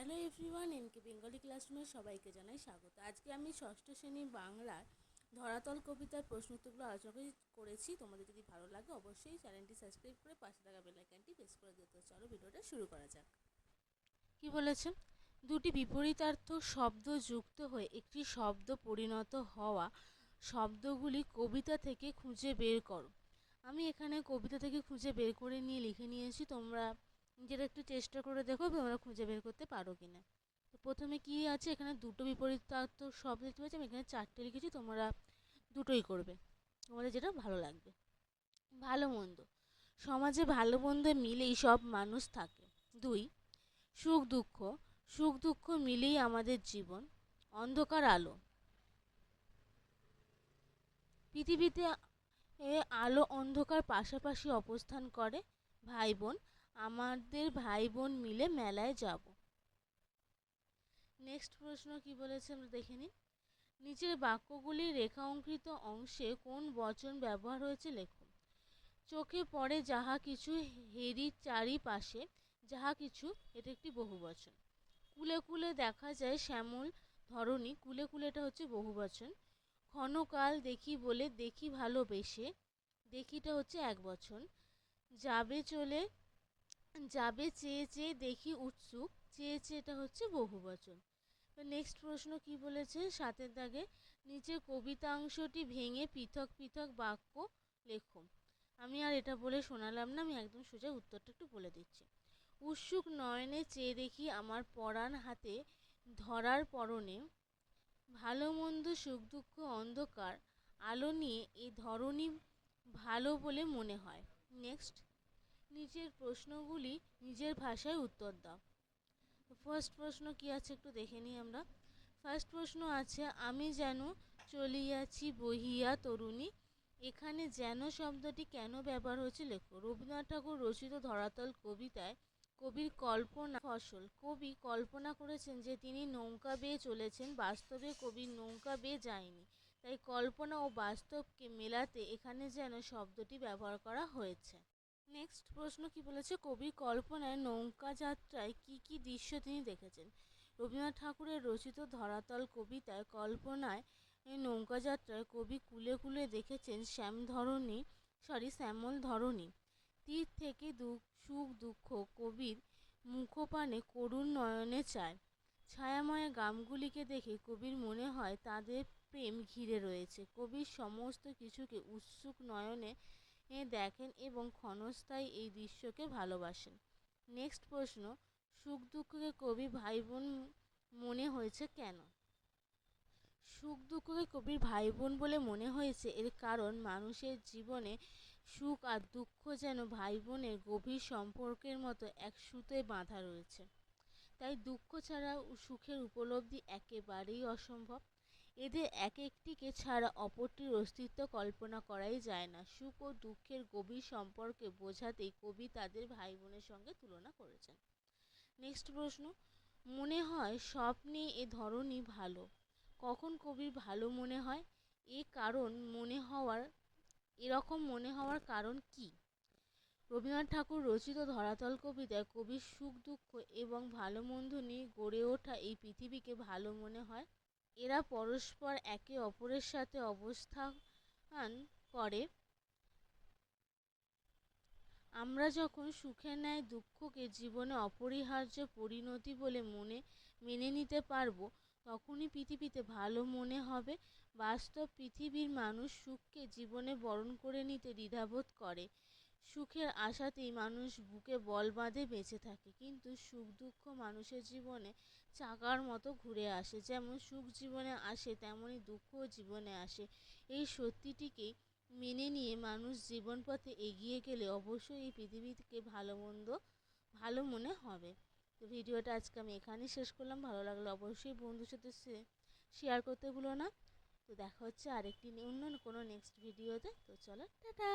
Hello everyone NK Bengali ক্লাসরুমের সবাইকে জানাই স্বাগত। আজকে আমি ষষ্ঠ শ্রেণি বাংলার ধরাতল কবিতার প্রশ্ন উত্তরগুলো আলোচনা করে- করেছি। তোমাদের যদি ভালো লাগে অবশ্যই চ্যানেলটি সাবস্ক্রাইব করে পাশে থাকা বেলাইকানটি প্রেস করে দিতে চলো ভিডিওটা শুরু করা যাক। কি বলেছে? দুটি বিপরীতার্থক শব্দ যুক্ত হয়ে একটি শব্দ পরিণত হওয়া শব্দগুলি কবিতা থেকে খুঁজে বের করো। আমি এখানে কবিতা থেকে খুঁজে বের করে নিয়ে লিখে নিয়েছি। তোমরা নিজেরা একটু চেষ্টা করে দেখো তোমরা খুঁজে বের করতে পারো কি না তো প্রথমে কি আছে? এখানে দুটো বিপরীতার্থক শব্দ দেখতে পাচ্ছি আমি। এখানে চারটে লিখেছি, তোমরা দুটোই করবে। তোমাদের যেটা ভালো লাগবে। ভালো মন্দ। সমাজে ভালো মন্দ মিলেই সব মানুষ থাকে। দুই, সুখ দুঃখ। সুখ দুঃখ মিলেই আমাদের জীবন। অন্ধকার আলো। পৃথিবীতে আলো অন্ধকার পাশাপাশি অবস্থান করে ভাই বোন। আমাদের ভাই বোন মিলে মেলায় যাব। নেক্সট প্রশ্ন কি বলেছে আমরা দেখে নিই। নিচের বাক্যগুলির রেখাঙ্কিত অংশে কোন বচন ব্যবহার হয়েছে লেখো। চোখে পড়ে যাহা কিছু হেরি চারিপাশে, যাহা কিছু, এটা একটি বহুবচন কুলে কুলে দেখা যায় শ্যামল ধরণী, কুলে কুলে এটা হচ্ছে বহুবচন ক্ষণকাল দেখি বলে, দেখি ভালোবেসে, দেখিটা হচ্ছে এক বচন। যাবে চলে যাবে, চেয়ে চেয়ে দেখি উৎসুক, চেয়ে চেয়ে এটা হচ্ছে বহুবচন। নেক্সট প্রশ্ন কি বলেছে? সাতের দাগে, নিচে কবিতাংশটি ভেঙে পৃথক পৃথক বাক্য লেখো। আমি আর এটা বলে শোনালাম না, আমি একদম সোজা উত্তরটা একটু বলে দিচ্ছি। উৎসুক নয়নে চেয়ে দেখি আমার পরাণ হাতে ধরার পরনে, ভালো মন্দ সুখ দুঃখ অন্ধকার, আলো নিয়ে এই ধরনী ভালো বলে মনে হয়। নেক্সট নিচের প্রশ্নগুলি নিজের ভাষায় উত্তর দাও। ফার্স্ট প্রশ্ন কি আছে একটু দেখে নিই আমরা। ফার্স্ট প্রশ্ন আছে, আমি যেন চলিয়াছি বহিয়া তরুণী, এখানে যেন শব্দটি কেন ব্যবহার হয়েছে লেখো। রবীন্দ্রনাথ ঠাকুর রচিত ধরাতল কবিতায় কবির কল্পনা ফসল। কবি কল্পনা করেছেন যে তিনি নৌকা বেয়ে চলেছেন, বাস্তবে কবি নৌকা বেয়ে যায়নি। তাই কল্পনা ও বাস্তবকে মেলাতে এখানে যেন শব্দটি ব্যবহার করা হয়েছে। নেক্সট প্রশ্ন কি বলেছে? কবি কল্পনায় নৌকা যাত্রায় কি কি দৃশ্য তিনি দেখেছেন? রবীন্দ্রনাথ ঠাকুরের রচিত ধরাতল কবিতায় কল্পনায় নৌকা যাত্রায় কবি কুলে কুলে দেখেছেন শ্যাম ধরণী সরি শ্যামল ধরণী। তীর থেকে দুঃখ সুখ দুঃখ কবির মুখপানে করুণ নয়নে চায়। ছায়াময় গ্রামগুলিকে দেখে কবির মনে হয় তাদের প্রেম ঘিরে রয়েছে। কবির সমস্ত কিছুকে উৎসুক নয়নে দেখেন এবং ক্ষণস্থায়ী এই দৃশ্যকে ভালোবাসেন। নেক্সট প্রশ্ন, সুখ দুঃখকে কবি ভাই বোন মনে হয়েছে কেন? সুখ দুঃখকে কবির ভাই বোন বলে মনে হয়েছে এর কারণ মানুষের জীবনে সুখ আর দুঃখ যেন ভাই বোনের গভীর সম্পর্কের মতো এক সুতোয় বাঁধা রয়েছে। তাই দুঃখ ছাড়া সুখের উপলব্ধি একেবারেই অসম্ভব। এদের এক একটিকে ছাড়া অপরটির অস্তিত্ব কল্পনা করাই যায় না। সুখ ও দুঃখের গভীর সম্পর্কে বোঝাতেই কবি তাদের ভাই বোনের সঙ্গে তুলনা করেছেন। নেক্সট প্রশ্ন, মনে হয় স্বপ্নে এ ধরনই ভালো। কখন কবির ভালো মনে হয়? এ কারণ মনে হওয়ার, এরকম মনে হওয়ার কারণ কি? রবীন্দ্রনাথ ঠাকুর রচিত ধরাতল কবিতায় কবির সুখ, দুঃখ এবং ভালো মন্দ নিয়ে গড়ে ওঠা এই পৃথিবীকে ভালো মনে হয় এরা পরস্পর একে অপরের সাথে অবস্থান করে। আমরা যখন সুখের ন্যায় দুঃখকে জীবনে অপরিহার্য পরিণতি বলে মনে, মেনে নিতে পারব, তখনই পৃথিবীতে ভালো মনে হবে। বাস্তব পৃথিবীর মানুষ সুখকে জীবনে বরণ করে নিতে দ্বিধাবোধ করে। সুখের আশাতেই মানুষ বুকে বল বাঁধে বেঁচে থাকে। কিন্তু সুখ দুঃখ মানুষের জীবনে চাকার মতো ঘুরে আসে। যেমন সুখ জীবনে আসে তেমনই দুঃখও জীবনে আসে। এই সত্যিটিকেই মেনে নিয়ে মানুষ জীবন পথে এগিয়ে গেলে অবশ্যই এই পৃথিবীকে ভালো মন্দ, ভালো মনে হবে। তো ভিডিওটা আজকে আমি এখানেই শেষ করলাম। ভালো লাগলে অবশ্যই বন্ধুর সাথে শেয়ার করতে ভুলো না। তো দেখা হচ্ছে আরেকটি অন্য কোনো নেক্সট ভিডিওতে তো চলো, টাটা!